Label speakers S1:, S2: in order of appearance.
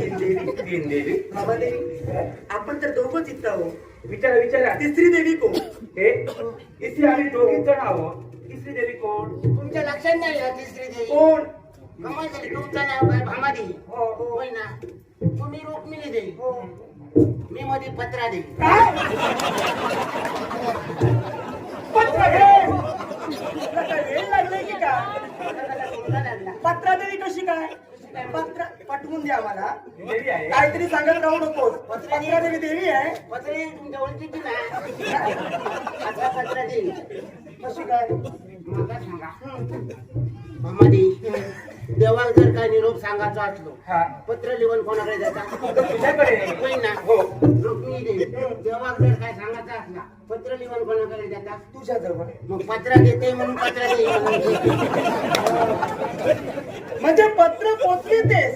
S1: तीन देवी
S2: तीन देवी
S1: बाबा देवी आपण तर दोघंच इथं आहो
S2: विचारा विचारा
S1: तिसरी देवी कोण
S2: हे इथे आम्ही दोघीच जण आहोत तिसरी देवी कोण
S3: तुमच्या लक्षात नाही तिसरी देवी
S2: कोण
S3: कमाल झाली तुमचं नाव काय
S2: हो, हो.
S3: होय ना तुम्ही रुक्मिणी देवी
S1: हो
S3: मी मध्ये पत्रा देवी
S1: पत्र घे तुला काय वेळ लागलाय की काय
S3: मुलगा लागला
S1: पत्रा देवी कशी काय पत्र पटवून द्या मला
S2: देवी आहे.
S1: काहीतरी सांगत राहू नकोस पत्रा देवी देवी आहे.
S3: पत्रे तुमच्या ओळखीची ना आता पत्रा देवी.
S1: कशी काय?
S3: मला सांगा. देवाला जर काय निरोप सांगायचा असलो
S2: हा.
S3: पत्र लिहून कोणाकडे जाता ना?
S2: हो.
S3: रुक्मिणी देवी. देवाला जर काय सांगायचं असला पत्र लिहून कोणाकडे जाता
S1: तुझ्या जवळ
S3: मग पत्रा देते म्हणून पत्रा देवी
S1: म्हणजे पत्र पोचले ते.